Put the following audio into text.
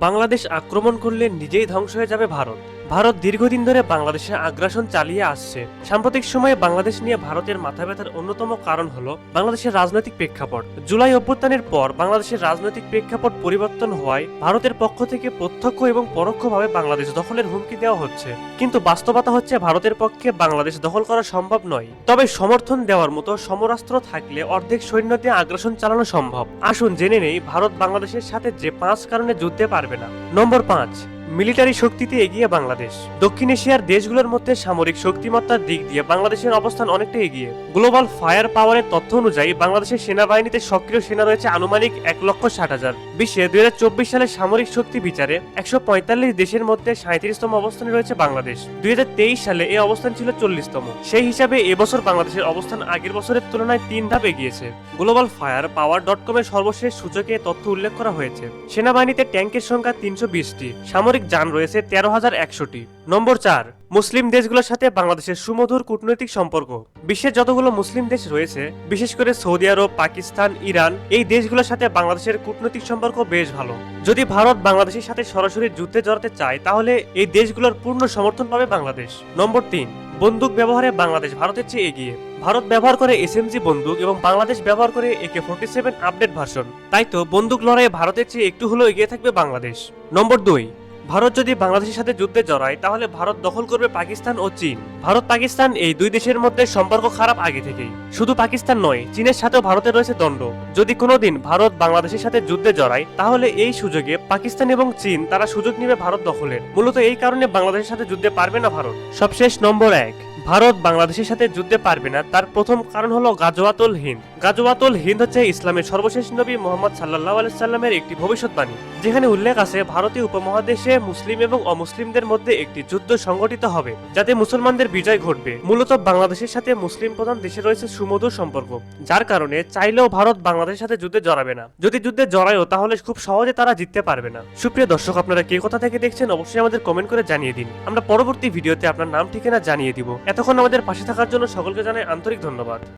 বাংলাদেশ আক্রমণ করলে নিজেই ধ্বংস হয়ে যাবে ভারত। ভারত দীর্ঘদিন ধরে বাংলাদেশে আগ্রাসন চালিয়ে আসছে। সাম্প্রতিক সময়ে বাংলাদেশ নিয়ে ভারতের মাথা ব্যথার অন্যতম কারণ হলো বাংলাদেশের রাজনৈতিক প্রেক্ষাপট। জুলাই অভ্যুত্থানের পর বাংলাদেশের রাজনৈতিক প্রেক্ষাপট পরিবর্তন হওয়ায় ভারতের পক্ষ থেকে প্রত্যক্ষ এবং পরোক্ষভাবে বাংলাদেশ দখলের হুমকি দেওয়া হচ্ছে। কিন্তু বাস্তবতা হচ্ছে ভারতের পক্ষে বাংলাদেশ দখল করা সম্ভব নয়। তবে সমর্থন দেওয়ার মতো সমরাস্ত্র থাকলে অর্ধেক সৈন্য দিয়ে আগ্রাসন চালানো সম্ভব। আসুন জেনে নেই, ভারত বাংলাদেশের সাথে যে পাঁচ কারণে যুদ্ধে পারবে না। নম্বর পাঁচ মিলিটারি শক্তিতে এগিয়ে বাংলাদেশ। দক্ষিণ এশিয়ার দেশগুলোর মধ্যে সামরিক শক্তিমত্তার দিক দিয়ে বাংলাদেশের অবস্থান অনেকটা এগিয়ে। গ্লোবাল ফায়ার পাওয়ারের তথ্য অনুযায়ী বাংলাদেশের সেনাবাহিনীতে সক্রিয় সেনা রয়েছে আনুমানিক এক লক্ষ ষাট হাজার। বিশ্বে দুই সালের সামরিক শক্তি বিচারে একশো পঁয়তাল্লিশ দেশের মধ্যে সাঁত্রিশতম অবস্থানে রয়েছে বাংলাদেশ। দুই হাজার তেইশ সালে এই অবস্থান ছিল চল্লিশতম। সেই হিসাবে এবছর বাংলাদেশের অবস্থান আগের বছরের তুলনায় তিন ধাপ এগিয়েছে। গ্লোবাল ফায়ার পাওয়ার ডট কমের সর্বশেষ সূচকে তথ্য উল্লেখ করা হয়েছে। সেনাবাহিনীতে ট্যাঙ্কের সংখ্যা তিনশো বিশটি। সামরিক যান রয়েছে তেরো হাজার একশোটি। নম্বর চার, মুসলিম দেশগুলোর সাথে বাংলাদেশের সুমধুর কূটনৈতিক সম্পর্ক। বিশ্বের যতগুলো মুসলিম দেশ রয়েছে, বিশেষ করে সৌদি আরব, পাকিস্তান, ইরান, এই দেশগুলোর সাথে বাংলাদেশের কূটনৈতিক সম্পর্ক বেশ ভালো। যদি ভারত বাংলাদেশের সাথে সরাসরি যুদ্ধে জড়াতে চায়, তাহলে এই দেশগুলোর পূর্ণ সমর্থন পাবে বাংলাদেশ। নম্বর তিন, বন্দুক ব্যবহারে বাংলাদেশ ভারতের চেয়ে এগিয়ে। ভারত ব্যবহার করে এসএমজি বন্দুক এবং বাংলাদেশ ব্যবহার করে একে ফোর্টি সেভেন আপডেট ভার্সন। তাই তো বন্দুক লড়াইয়ে ভারতের চেয়ে একটু হলেও এগিয়ে থাকবে বাংলাদেশ। নম্বর দুই ভারত যদি বাংলাদেশের সাথে যুদ্ধে জড়ায়, তাহলে ভারত দখল করবে পাকিস্তান ও চীন। ভারত, পাকিস্তান এই দুই দেশের মধ্যে সম্পর্ক খারাপ আগে থেকেই। শুধু পাকিস্তান নয়, চীনের সাথেও ভারতের রয়েছে দণ্ড যদি কোনোদিন ভারত বাংলাদেশের সাথে যুদ্ধে জড়ায়, তাহলে এই সুযোগে পাকিস্তান এবং চীন, তারা সুযোগ নেবে ভারত দখলের। মূলত এই কারণে বাংলাদেশের সাথে যুদ্ধে পারবে না ভারত। সবশেষ নম্বর এক, ভারত বাংলাদেশের সাথে যুদ্ধে পারবে না, তার প্রথম কারণ হলো গাজওয়াতুল হিন্দ। গাজওয়াতুল হিন্দ হচ্ছে ইসলামের সর্বশেষ নবী মোহাম্মদ সাল্লাহ আলাইসাল্লামের একটি ভবিষ্যৎবাণী, যেখানে উল্লেখ আছে ভারতীয় উপমহাদেশে মুসলিম এবং অমুসলিমদের মধ্যে একটি যুদ্ধ সংগঠিত হবে, যাতে মুসলমানদের বিজয় ঘটবে। মূলত বাংলাদেশের সাথে মুসলিম প্রধান দেশে রয়েছে সুমধুর সম্পর্ক, যার কারণে চাইলেও ভারত বাংলাদেশের সাথে যুদ্ধে জড়াবে না। যদি যুদ্ধে জড়ায়ও, তাহলে খুব সহজে তারা জিততে পারবে না। সুপ্রিয় দর্শক, আপনারা কে কথা থেকে দেখছেন, অবশ্যই আমাদের কমেন্ট করে জানিয়ে দিন। আমরা পরবর্তী ভিডিওতে আপনার নাম, ঠিকানা জানিয়ে দিব। এতক্ষণ আমাদের পাশে থাকার জন্য সকলকে জানাই আন্তরিক ধন্যবাদ।